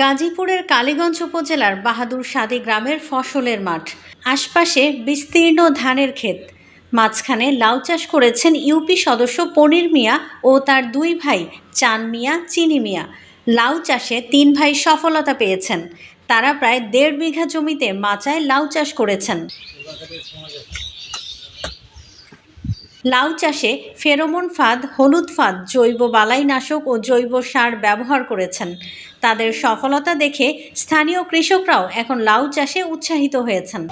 গাজীপুরের কালীগঞ্জ উপজেলার বাহাদুর সাদি গ্রামের ফসলের মাঠ। আশপাশে বিস্তীর্ণ ধানের ক্ষেত। মাঝখানে লাউ চাষ করেছেন ইউপি সদস্য পনির মিয়া ও তার দুই ভাই চান মিয়া, চিনি মিয়া। লাউ চাষে তিন ভাই সফলতা পেয়েছেন। তারা প্রায় দেড় বিঘা জমিতে মাচায় লাউ চাষ করেছেন। লাউ চাষে ফেরোমন ফাঁদ, হলুদ ফাঁদ, জৈব বালাইনাশক ও জৈব সার ব্যবহার করেছেন। তাদের সফলতা দেখে স্থানীয় কৃষকরাও এখন লাউ চাষে উৎসাহিত হয়েছেন।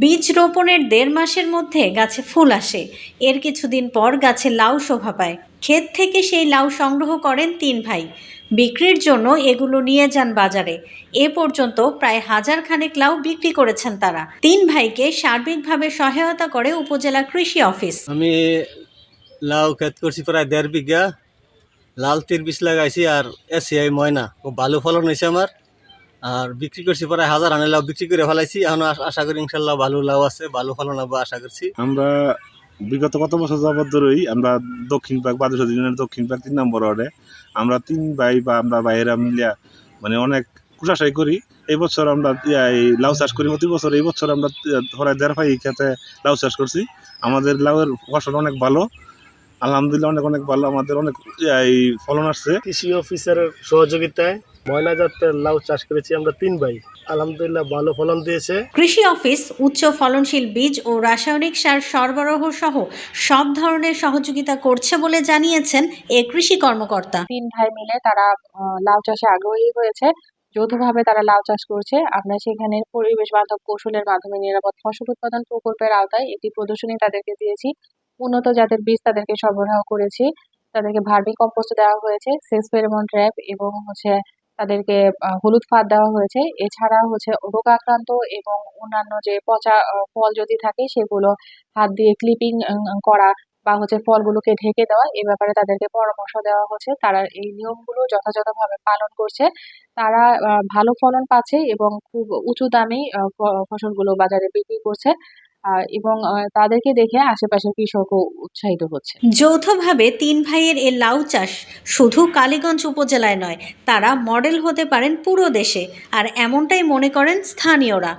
বীজ রোপণের দেড় মাসের মধ্যে গাছে ফুল আসে। এর কিছুদিন পর গাছে লাউ শোভা পায়। ক্ষেত থেকে সেই লাউ সংগ্রহ করেন তিন ভাই। বিক্রির জন্য এগুলো নিয়ে যান বাজারে। এ পর্যন্ত প্রায় হাজার খানেক লাউ বিক্রি করেছেন তারা। তিন ভাইকে সার্বিকভাবে সহায়তা করে উপজেলা কৃষি অফিস। আমি লাউ ক্ষেত করছি প্রায় দেড় বিঘা। লাল তীর বীজ লাগাইছি আর এসিআই ময়না। ও ভালো ফলন হয়েছে আমার। আর বিক্রি করছি প্রায় হাজার আনে লাউ বিক্রি করে ফেলাইছি। এখন আশা করি ইনশাল্লাহ ভালো লাউ আছে ভালো ফলন হবে আশা করছি। আমরা বিগত কত বছর যাবত ধরেই আমরা দক্ষিণ পাক বাদুষ দিনের দক্ষিণ পাক তিন নম্বর ওয়ার্ডে আমরা তিন ভাই বা আমরা ভাইয়েরা মিলিয়া মানে অনেক কুশাশাই করি। এই বছর আমরা এই লাউ চাষ করি। প্রতি বছর এই বছর আমরা ধরা দেড় ভাই খেতে লাউ চাষ করছি। আমাদের লাউয়ের ফসল অনেক ভালো। আলহামদুলিল্লাহ অনেক অনেক ভালো। আমাদের অনেক এই ফলন আসছে। কৃষি অফিসারের সহযোগিতায় ময়না জাতের লাউ চাষ করেছি আমরা তিন ভাই। আলহামদুলিল্লাহ ভালো ফলন দিয়েছে। কৃষি অফিস উচ্চ ফলনশীল বীজ ও রাসায়নিক সার সরবরাহ সহ সব ধরনের সহযোগিতা করছে বলে জানিয়েছেন এ কৃষি কর্মকর্তা। তিন ভাই মিলে তারা আহ, লাউ চাষে আগ্রহী হয়েছে। যৌথভাবে তারা লাউ চাষ করছে। আমরা সেখানে পরিবেশ বান্ধব কৌশলের মাধ্যমে নিরাপদ ফসল উৎপাদন প্রকল্পের আওতায় একটি প্রদর্শনী তাদেরকে দিয়েছি। উন্নত জাতের বীজ তাদেরকে সরবরাহ করেছি। তাদেরকে ভার্মি কম্পোস্ট দেওয়া হয়েছে সেস ফেরোমন ট্র্যাপ এবং হচ্ছে তাদেরকে হলুদ ফাঁদ দেওয়া হয়েছে। এছাড়া হচ্ছে রোগ আক্রান্ত এবং অন্যান্য যে পচা ফল যদি থাকে সেগুলো হাত দিয়ে ক্লিপিং করা বা হচ্ছে ফলগুলোকে ঢেকে দেওয়া, এ ব্যাপারে তাদেরকে পরামর্শ দেওয়া হচ্ছে। তারা এই নিয়মগুলো যথাযথভাবে পালন করছে। তারা ভালো ফলন পাচ্ছে এবং খুব উঁচু দামেই ফসলগুলো বাজারে বিক্রি করছে। এবং তাদেরকে দেখে আশেপাশের কৃষকও উৎসাহিত হচ্ছে। যৌথভাবে তিন ভাইয়ের এ লাউ চাষ শুধু কালীগঞ্জ উপজেলায় নয়, তারা মডেল হতে পারেন পুরো দেশে। আর এমনটাই মনে করেন স্থানীয়রা।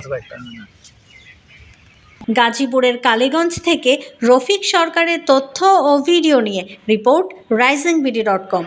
গাজীপুরের কালীগঞ্জ থেকে রফিক সরকারের তথ্য ও ভিডিও নিয়ে report rising BD dot com.